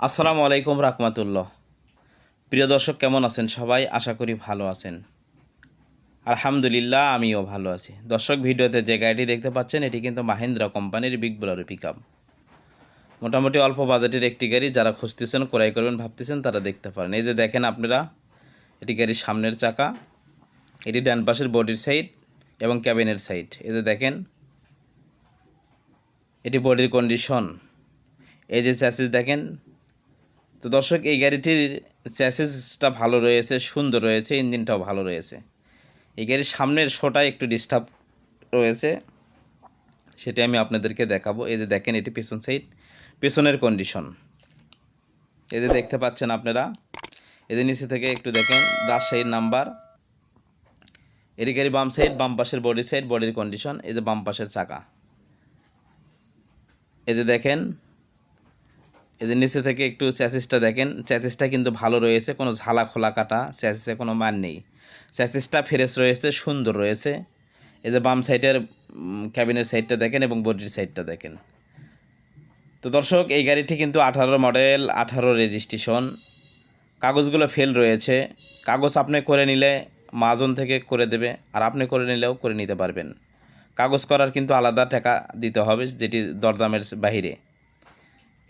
আসসালামু আলাইকুম রাহমাতুল্লাহ। প্রিয় দর্শক, কেমন আছেন সবাই? আশা করি ভালো আছেন। আলহামদুলিল্লাহ, আমিও ভালো আছি। দর্শক, ভিডিওতে যে গাড়িটি দেখতে পাচ্ছেন, এটি কিন্তু মাহিন্দ্রা কোম্পানির বিগ বোলারো পিক মোটামুটি অল্প বাজেটের একটি গাড়ি, যারা খুঁজতেছেন, ক্রয় করবেন, ভাবতেছেন, তারা দেখতে পারেন। এই যে দেখেন আপনারা, এটি গাড়ির সামনের চাকা, এটি ডান পাশের বডির সাইড এবং ক্যাবিনের সাইড এই যে দেখেন, এটি বডির কন্ডিশন এই যে চ্যাসিস দেখেন তো দর্শক, এই গাড়িটির চ্যাসিসটা ভালো রয়েছে, সুন্দর রয়েছে, ইঞ্জিনটাও ভালো রয়েছে। এই গাড়ির সামনের শোটা একটু ডিস্টার্ব রয়েছে, সেটা আমি আপনাদেরকে দেখাবো। এই যে দেখেন, এটি পেছন সাইড পেছনের কন্ডিশন এই যে দেখতে পাচ্ছেন আপনারা এদের নিচে থেকে একটু দেখেন রাজশাহীর নাম্বার এটি গাড়ি বাম সাইড বাম পাশের বডি সাইড বডির কন্ডিশন এই যে বাম পাশের চাকা। এই যে দেখেন এই যে নিচে থেকে একটু চ্যাসিসটা দেখেন, চ্যাসিসটা কিন্তু ভালো রয়েছে, কোনো ঝালা খোলা কাটা চ্যাসিসে কোনো মান নেই। চ্যাসিসটা ফ্রেশ রয়েছে, সুন্দর রয়েছে। এই যে বাম সাইডের ক্যাবিনের সাইডটা দেখেন এবং বডির সাইডটা দেখেন। তো দর্শক, এই গাড়িটি কিন্তু আঠারো মডেল আঠারো রেজিস্ট্রেশন কাগজগুলো ফেল রয়েছে। কাগজ আপনি করে নিলে মাজন থেকে করে দেবে, আর আপনি করে নিলেও করে নিতে পারবেন। কাগজ করার কিন্তু আলাদা টাকা দিতে হবে, যেটি দরদামের বাহিরে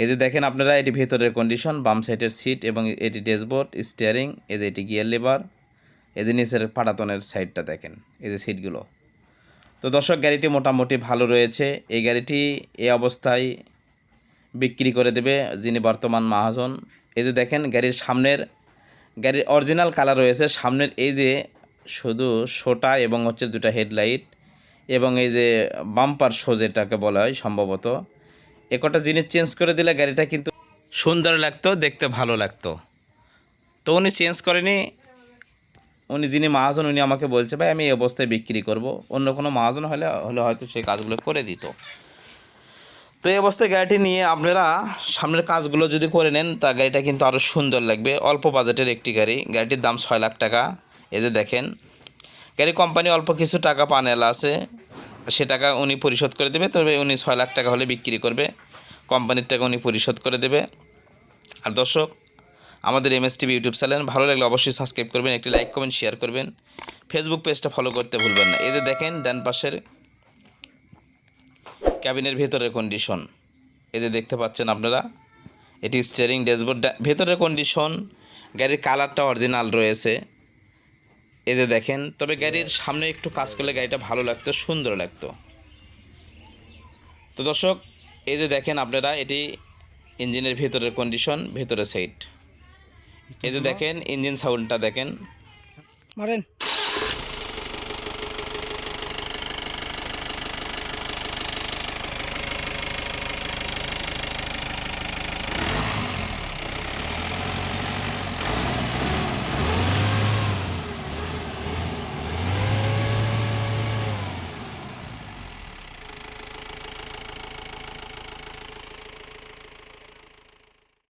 এই যে দেখেন আপনারা, এটি ভেতরের কন্ডিশন বাম সাইডের সিট এবং এটি ড্যাশবোর্ড স্টিয়ারিং এই যে এটি গিয়ার লিভার এই যে নিচের পাটাতনের সাইডটা দেখেন, এই যে সিটগুলো তো দর্শক, গাড়িটি মোটামুটি ভালো রয়েছে। এই গাড়িটি এই অবস্থায় বিক্রি করে দেবে যিনি বর্তমান মহাজন। এই যে দেখেন, গাড়ির সামনের, গাড়ির অরিজিনাল কালার রয়েছে। সামনের এই যে শুধু শোটা এবং হচ্ছে দুটো হেডলাইট এবং এই যে বাম্পার শো বলা হয় সম্ভবত এ কটা জিনিস চেঞ্জ করে দিলে গাড়িটা কিন্তু সুন্দর লাগতো, দেখতে ভালো লাগতো। তো উনি চেঞ্জ করেনি। উনি যিনি মহাজন, উনি আমাকে বলছে, ভাই, আমি এই অবস্থায় বিক্রি করব। অন্য কোনো মহাজন হলে হলে হয়তো সেই কাজগুলো করে দিত। তো এই অবস্থায় গাড়িটি নিয়ে আপনারা সামনের কাজগুলো যদি করে নেন, তা গাড়িটা কিন্তু আরও সুন্দর লাগবে। অল্প বাজেটের একটি গাড়ি। গাড়িটির দাম ছয় লাখ টাকা। এই যে দেখেন, গাড়ি কোম্পানি অল্প কিছু টাকা পানেল আছে। সে টাকা উনি পরিশোধ করে দেবে, তবে উনি ছয় লাখ টাকা হলে বিক্রি করবে। কোম্পানির টাকা উনি পরিশোধ করে দেবে। আর দর্শক, আমাদের M S TV YouTube channel, ভালো লাগলে অবশ্যই সাবস্ক্রাইব করবেন, একটি লাইক, কমেন্ট, শেয়ার করবেন। ফেসবুক পেজটা ফলো করতে ভুলবেন না। এই যে দেখেন, ডান পাশের ক্যাবিনের ভেতরের কন্ডিশন এই যে দেখতে পাচ্ছেন আপনারা, এটি স্টিয়ারিং ড্যাশবোর্ড ভেতরের কন্ডিশন গাড়ির কালারটা অরিজিনাল রয়েছে। এই যে দেখেন, তবে গাড়ির সামনে একটু কাজ করলে গাড়িটা ভালো লাগতো, সুন্দর লাগতো। তো দর্শক, এই যে দেখেন আপনারা, এটি ইঞ্জিনের ভেতরের কন্ডিশন ভেতরের সাইড এই যে দেখেন, ইঞ্জিন সাউন্ডটা দেখেন। মারেন।